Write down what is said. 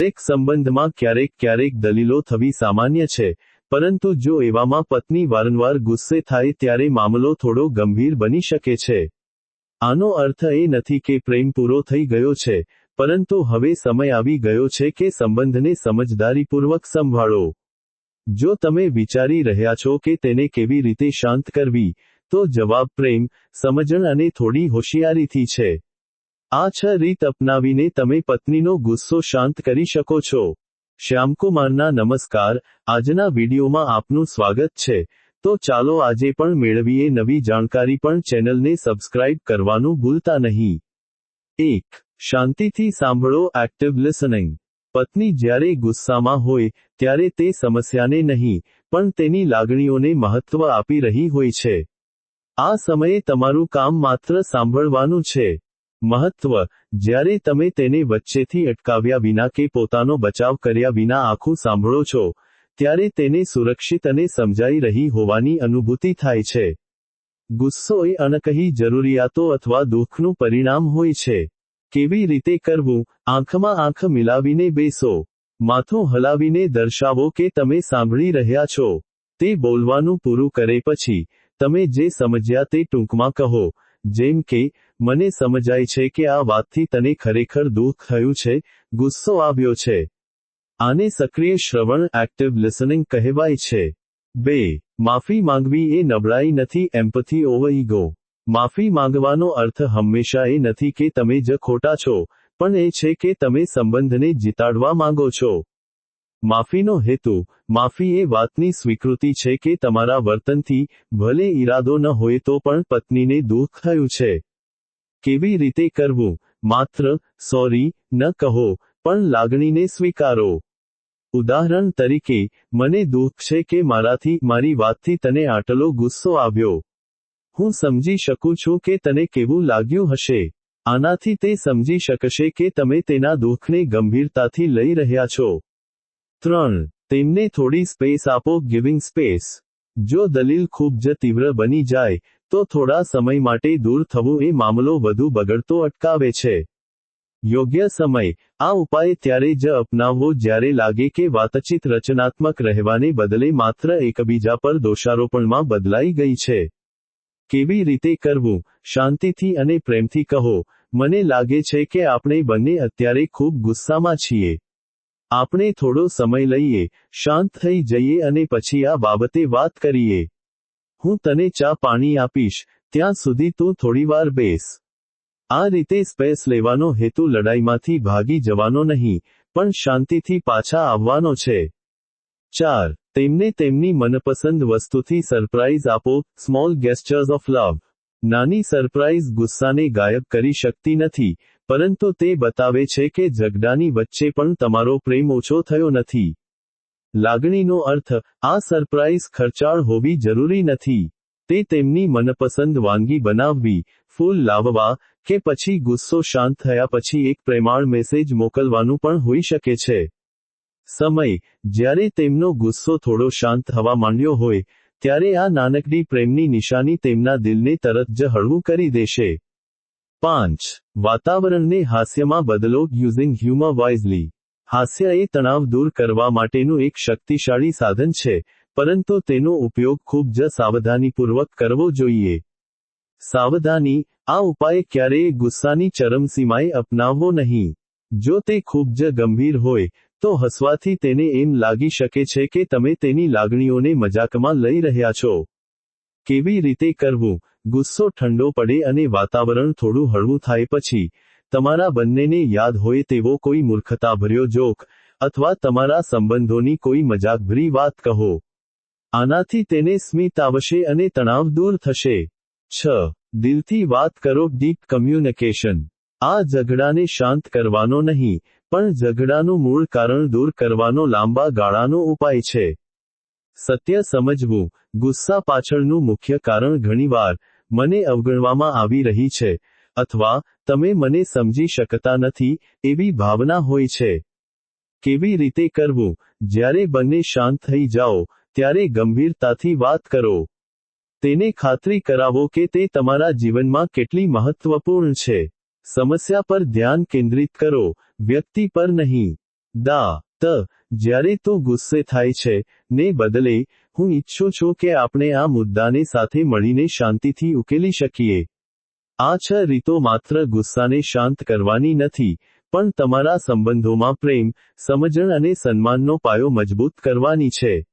દરેક સંબંધમાં ક્યારેક ક્યારેક દલીલો થવી સામાન્ય છે, પરંતુ જો એવામાં પત્ની વારંવાર ગુસ્સે થાય ત્યારે મામલો થોડો ગંભીર બની શકે છે. આનો અર્થ એ નથી કે પ્રેમ પૂરો થઈ ગયો છે, પરંતુ હવે સમય આવી ગયો છે કે સંબંધને સમજદારીપૂર્વક સંભાળો. જો તમે વિચારી રહ્યા છો કે તેને કેવી રીતે શાંત કરવી, તો જવાબ પ્રેમ, સમજણ અને થોડી હોશિયારીથી છે. આ છ રીત અપનાવીને તમે પત્નીનો ગુસ્સો શાંત કરી શકો છો. શ્યામકુમારના નમસ્કાર, આજના વિડીયોમાં આપનું સ્વાગત છે. તો ચાલો આજે પણ મેળવીએ નવી જાણકારી પણ ચેનલને સબસ્ક્રાઇબ કરવાનું ભૂલતા નહીં. એક, શાંતિથી સાંભળો એક્ટિવ લિસનિંગ પત્ની જ્યારે ગુસ્સામાં હોય, ત્યારે તે સમસ્યાને નહીં, પણ તેની લાગણીઓને મહત્વ આપી રહી હોય છે. આ સમયે તમારું કામ માત્ર સાંભળવાનું છે. મહત્વ, જ્યારે તમે તેને વચ્ચેથી અટકાવ્યા વિના કે પોતાનો બચાવ કર્યા વિના આખું સાંભળો છો, ત્યારે તેને સુરક્ષિત અને સમજાઈ રહી હોવાની અનુભૂતિ થાય છે. ગુસ્સો એ અણકહી જરૂરિયાતો અથવા દુઃખનું પરિણામ હોય છે. કેવી રીતે કરવું? આંખમાં આંખ મિલાવીને બેસો. માથું હલાવીને દર્શાવો કે તમે સાંભળી રહ્યા છો. તે બોલવાનું પૂરું કરે પછી, તમે જે સમજ્યા તે ટૂંકમાં કહો. જેમ કે, મને સમજાય છે કે આ વાતથી તને ખરેખર દુઃખ થયું છે, ગુસ્સો આવ્યો છે. આને સક્રિય શ્રવણ એક્ટિવ લિસનિંગ કહેવાય છે. બે, માફી માંગવી એ નબળાઈ નથી એમ્પથી ઓવર ઈગો માફી માંગવાનો અર્થ હંમેશા એ નથી કે તમે જ ખોટા છો, પણ એ છે કે તમે સંબંધને જીતાડવા માંગો છો. માફીનો હેતુ, માફી એ વાતની સ્વીકૃતિ છે કે તમારા વર્તનથી ભલે ઈરાદો ન હોય તો પણ પત્નીને દુઃખ થયું છે. કેવી રીતે કરવું? માત્ર, સોરી, ન કહો, પણ લાગણીને સ્વીકારો. ઉદાહરણ તરીકે, મને દુઃખ છે કે મારાથી, મારી વાતથી તને આટલો ગુસ્સો આવ્યો. હું સમજી શકું છું કે તને કેવું લાગ્યું હશે. આનાથી તે સમજી શકશે કે તમે તેના દુઃખને ગંભીરતાથી લઈ રહ્યા છો. ત્રણ, તેમને થોડી સ્પેસ આપો ગિવિંગ સ્પેસ. જો દલીલ ખૂબ જ તીવ્ર બની જાય, તો થોડા સમય માટે દૂર થવું એ મામલો વધુ બગડતો અટકાવે છે. યોગ્ય સમય. આ ઉપાય ત્યારે જ અપનાવવો જ્યારે લાગે કે વાતચીત રચનાત્મક રહેવાને બદલે માત્ર એકબીજા પર દોષારોપણમાં બદલાઈ ગઈ છે. કેવી રીતે કરવું? શાંતિથી અને પ્રેમથી કહો. મને લાગે છે કે આપણે બંને અત્યારે ખૂબ ગુસ્સામાં છીએ. આપણે થોડો સમય લઈએ, શાંત થઈ જઈએ અને પછી આ બાબતે વાત કરીએ. હું તને ચા પાણી આપીશ, ત્યાં સુધી તું થોડીવાર બેસ. આ રીતે સ્પેસ લેવાનો હેતુ લડાઈમાંથી ભાગી જવાનો નહીં, પણ શાંતિથી પાછા આવવાનો છે. ચાર, તેમને તેમની મનપસંદ વસ્તુથી સરપ્રાઇઝ આપો સ્મોલ ગેસ્ચર્સ ઓફ લવ નાની સરપ્રાઇઝ ગુસ્સાને ગાયબ કરી શકતી નથી પરંતુ તે બતાવે છે કે ઝઘડાની વચ્ચે પણ તમારો પ્રેમ ઓછો થયો નથી. લાગણીનો અર્થ, આ સરપ્રાઇઝ ખર્ચાળ હોવી જરૂરી નથી. તે તેમની મનપસંદ વાનગી બનાવવી, ફૂલ લાવવા, કે પછી ગુસ્સો શાંત થયા પછી એક પ્રેમાળ મેસેજ મોકલવાનું પણ હોઈ શકે છે. સમય, જ્યારે તેમનો ગુસ્સો થોડો શાંત થવા માંડ્યો હોય, ત્યારે આ નાનકડી પ્રેમની નિશાની તેમના દિલને તરત જ હળવું કરી દેશે. પાંચ. વાતાવરણને હાસ્યમાં બદલો યુઝિંગ હ્યુમર વાઇઝલી હાસ્ય એ તણાવ દૂર કરવા માટેનું એક શક્તિશાળી સાધન છે, પરંતુ તેનો ઉપયોગ ખૂબ જ સાવધાનીપૂર્વક કરવો જોઈએ. સાવધાની, આ ઉપાય ક્યારેય ગુસ્સાની ચરમસીમાએ અપનાવવો નહીં. જો તે ખૂબ જ ગંભીર હોય, તો હસવાથી તેને એમ લાગી શકે છે કે તમે તેની લાગણીઓને મજાકમાં લઈ રહ્યા છો. કેવી રીતે કરવું? ગુસ્સો ઠંડો પડે અને વાતાવરણ થોડું હળવું થાય પછી, તમારા બંનેને યાદ હોય તેવો કોઈ મૂર્ખતાભર્યો જોક અથવા તમારા સંબંધોની કોઈ મજાકભરી વાત કહો. આનાથી તેને સ્મિત આવશે અને તણાવ દૂર થશે. છ. દિલથી વાત કરો ડીપ કમ્યુનિકેશન. આ ઝઘડાને શાંત કરવાનો નહીં, પણ ઝઘડાનું મૂળ કારણ દૂર કરવાનો લાંબા ગાળાનો ઉપાય છે. સત્ય સમજવું, ગુસ્સા પાછળનું મુખ્ય કારણ ઘણીવાર મને અવગણવામાં આવી રહી છે, અથવા તમે મને સમજી શકતા નથી એવી ભાવના હોય છે. કેવી રીતે કરવું? જ્યારે બંને શાંત થઈ જાઓ, ત્યારે ગંભીરતાથી વાત કરો. તેને ખાતરી કરાવો કે તે તમારા જીવનમાં કેટલી મહત્વપૂર્ણ છે. સમસ્યા પર ધ્યાન કેન્દ્રિત કરો, વ્યક્તિ પર નહીં. દા, ત જ્યારે તું ગુસ્સે થાય છે, ને બદલે, હું ઈચ્છું છું કે આપણે આ મુદ્દાને સાથે મળીને શાંતિથી ઉકેલી શકીએ. આ છ રીતો માત્ર ગુસ્સાને શાંત કરવાની નથી, પણ તમારા સંબંધોમાં પ્રેમ, સમજણ અને સન્માનનો પાયો મજબૂત કરવાની છે.